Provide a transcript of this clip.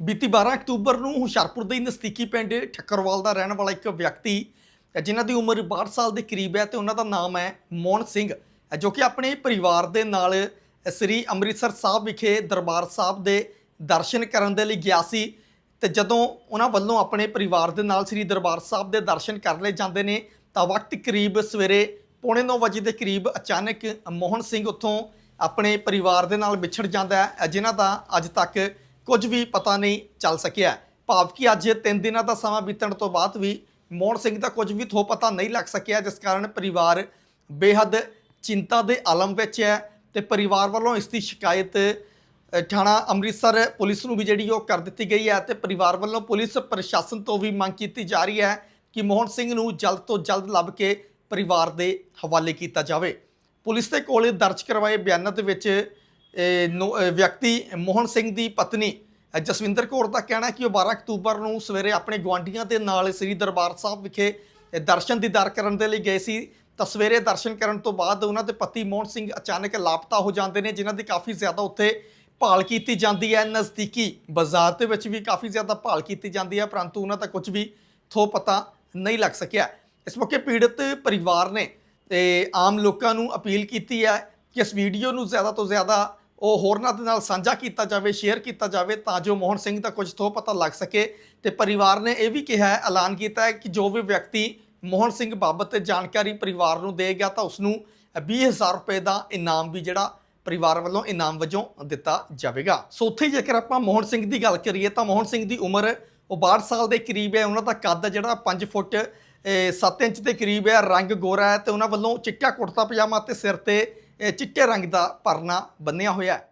ਬੀਤੀ 12 ਅਕਤੂਬਰ ਨੂੰ ਹੁਸ਼ਿਆਰਪੁਰ ਦੇ ਨਜ਼ਦੀਕੀ ਪਿੰਡ ਠੱਕਰਵਾਲ ਦਾ ਰਹਿਣ ਵਾਲਾ ਇੱਕ ਵਿਅਕਤੀ ਜਿਨ੍ਹਾਂ ਦੀ ਉਮਰ 62 ਸਾਲ ਦੇ ਕਰੀਬ ਹੈ ਤੇ ਉਹਨਾਂ ਦਾ ਨਾਮ ਹੈ ਮੋਹਨ ਸਿੰਘ ਜੋ ਕਿ ਆਪਣੇ ਪਰਿਵਾਰ ਦੇ ਨਾਲ ਸ੍ਰੀ ਅੰਮ੍ਰਿਤਸਰ ਸਾਹਿਬ ਵਿਖੇ ਦਰਬਾਰ ਸਾਹਿਬ ਦੇ ਦਰਸ਼ਨ ਕਰਨ ਦੇ ਲਈ ਗਿਆ ਸੀ ਤੇ ਜਦੋਂ ਉਹਨਾਂ ਵੱਲੋਂ ਆਪਣੇ ਪਰਿਵਾਰ ਦੇ ਨਾਲ ਸ੍ਰੀ ਦਰਬਾਰ ਸਾਹਿਬ ਦੇ ਦਰਸ਼ਨ ਕਰ ਲਏ ਜਾਂਦੇ ਨੇ, ਤਾਂ ਵਕਤ ਕਰੀਬ ਸਵੇਰੇ ਪੌਣੇ 9 ਵਜੇ ਦੇ ਕਰੀਬ ਅਚਾਨਕ ਮੋਹਨ ਸਿੰਘ ਉੱਥੋਂ ਆਪਣੇ ਪਰਿਵਾਰ ਦੇ ਨਾਲ ਵਿਛੜ ਜਾਂਦਾ ਹੈ ਜਿਨ੍ਹਾਂ ਦਾ ਅੱਜ ਤੱਕ ਕੁਝ ਵੀ ਪਤਾ ਨਹੀਂ ਚੱਲ ਸਕਿਆ ਭਾਵ ਕਿ ਅੱਜ 3 ਦਿਨਾਂ ਦਾ ਸਮਾਂ ਬੀਤਣ ਤੋਂ ਬਾਅਦ ਵੀ ਮੋਹਨ ਸਿੰਘ ਦਾ ਕੁਝ ਵੀ ਥੋ ਪਤਾ ਨਹੀਂ ਲੱਗ ਸਕਿਆ, ਜਿਸ ਕਾਰਨ ਪਰਿਵਾਰ ਬੇਹੱਦ ਚਿੰਤਾ ਦੇ ਆਲਮ ਵਿੱਚ ਹੈ ਤੇ ਪਰਿਵਾਰ ਵੱਲੋਂ ਇਸ ਦੀ ਸ਼ਿਕਾਇਤ ਥਾਣਾ ਅੰਮ੍ਰਿਤਸਰ ਪੁਲਿਸ ਨੂੰ ਵੀ ਜਿਹੜੀ ਉਹ ਕਰ ਦਿੱਤੀ ਗਈ ਹੈ ਤੇ ਪਰਿਵਾਰ ਵੱਲੋਂ ਪੁਲਿਸ ਪ੍ਰਸ਼ਾਸਨ ਤੋਂ ਵੀ ਮੰਗ ਕੀਤੀ ਜਾ ਰਹੀ ਹੈ ਕਿ ਮੋਹਨ ਸਿੰਘ ਨੂੰ ਜਲਦ ਤੋਂ ਜਲਦ ਲੱਭ ਕੇ ਪਰਿਵਾਰ ਦੇ ਹਵਾਲੇ ਕੀਤਾ ਜਾਵੇ। ਪੁਲਿਸ ਦੇ ਕੋਲ ਦਰਜ ਕਰਵਾਏ ਬਿਆਨਾਂ ਦੇ ਵਿੱਚ ਵਿਅਕਤੀ ਮੋਹਨ ਸਿੰਘ ਦੀ ਪਤਨੀ ਜਸਵਿੰਦਰ ਕੌਰ ਦਾ ਕਹਿਣਾ ਹੈ ਕਿ ਉਹ 12 ਅਕਤੂਬਰ ਨੂੰ ਸਵੇਰੇ ਆਪਣੇ ਗੁਆਂਢੀਆਂ ਦੇ ਨਾਲ ਸ੍ਰੀ ਦਰਬਾਰ ਸਾਹਿਬ ਵਿਖੇ ਇਹ ਦਰਸ਼ਨ ਦੀਦਾਰ ਕਰਨ ਦੇ ਲਈ ਗਏ ਸੀ। ਤਾਂ ਸਵੇਰੇ ਦਰਸ਼ਨ ਕਰਨ ਤੋਂ ਬਾਅਦ ਉਹਨਾਂ ਦੇ ਪਤੀ ਮੋਹਨ ਸਿੰਘ ਅਚਾਨਕ ਲਾਪਤਾ ਹੋ ਜਾਂਦੇ ਨੇ, ਜਿਨ੍ਹਾਂ ਦੀ ਕਾਫੀ ਜ਼ਿਆਦਾ ਉੱਥੇ ਭਾਲ ਕੀਤੀ ਜਾਂਦੀ ਹੈ। ਨਜ਼ਦੀਕੀ ਬਾਜ਼ਾਰ ਦੇ ਵਿੱਚ ਵੀ ਕਾਫੀ ਜ਼ਿਆਦਾ ਭਾਲ ਕੀਤੀ ਜਾਂਦੀ ਹੈ, ਪਰੰਤੂ ਉਹਨਾਂ ਦਾ ਕੁਝ ਵੀ ਥੋ ਪਤਾ ਨਹੀਂ ਲੱਗ ਸਕਿਆ। ਇਸ ਮੌਕੇ ਪੀੜਤ ਪਰਿਵਾਰ ਨੇ, ਤੇ ਆਮ ਲੋਕਾਂ ਨੂੰ ਅਪੀਲ ਕੀਤੀ ਹੈ ਕਿ ਇਸ ਵੀਡੀਓ ਨੂੰ ਜ਼ਿਆਦਾ ਤੋਂ ਜ਼ਿਆਦਾ ਉਹ ਹੋਰਨਾਂ ਦੇ ਨਾਲ ਸਾਂਝਾ ਕੀਤਾ ਜਾਵੇ ਸ਼ੇਅਰ ਕੀਤਾ ਜਾਵੇ ਤਾਂ ਜੋ ਮੋਹਨ ਸਿੰਘ ਦਾ ਕੁਝ ਥੋ ਪਤਾ ਲੱਗ ਸਕੇ ਤੇ ਪਰਿਵਾਰ ਨੇ ਇਹ ਵੀ ਕਿਹਾ ਹੈ ਐਲਾਨ ਕੀਤਾ ਹੈ ਕਿ ਜੋ ਵੀ ਵਿਅਕਤੀ ਮੋਹਨ ਸਿੰਘ ਬਾਬਤ ਜਾਣਕਾਰੀ ਪਰਿਵਾਰ ਨੂੰ ਦੇਗਾ ਤਾਂ ਉਸ ਨੂੰ 20000 ਰੁਪਏ ਦਾ ਇਨਾਮ ਵੀ ਜਿਹੜਾ ਪਰਿਵਾਰ ਵੱਲੋਂ ਇਨਾਮ ਵਜੋਂ ਦਿੱਤਾ ਜਾਵੇਗਾ। ਸੋ ਉੱਥੇ ਜੇਕਰ ਆਪਾਂ ਮੋਹਨ ਸਿੰਘ ਦੀ ਗੱਲ ਕਰੀਏ ਤਾਂ ਮੋਹਨ ਸਿੰਘ ਦੀ ਉਮਰ ਉਹ 62 ਸਾਲ ਦੇ ਕਰੀਬ ਹੈ, ਉਹਨਾਂ ਦਾ ਕੱਦ ਜਿਹੜਾ 5 ਫੁੱਟ 7 ਇੰਚ ਦੇ ਕਰੀਬ ਹੈ, ਰੰਗ ਗੋਰਾ ਹੈ ਤੇ ਉਹਨਾਂ ਵੱਲੋਂ ਚਿੱਟਾ ਕੁੜਤਾ ਪਜਾਮਾ ਤੇ ਸਿਰ ਤੇ ਚਿੱਟੇ ਰੰਗ ਦਾ ਪਰਨਾ ਬੰਨਿਆ ਹੋਇਆ ਹੈ।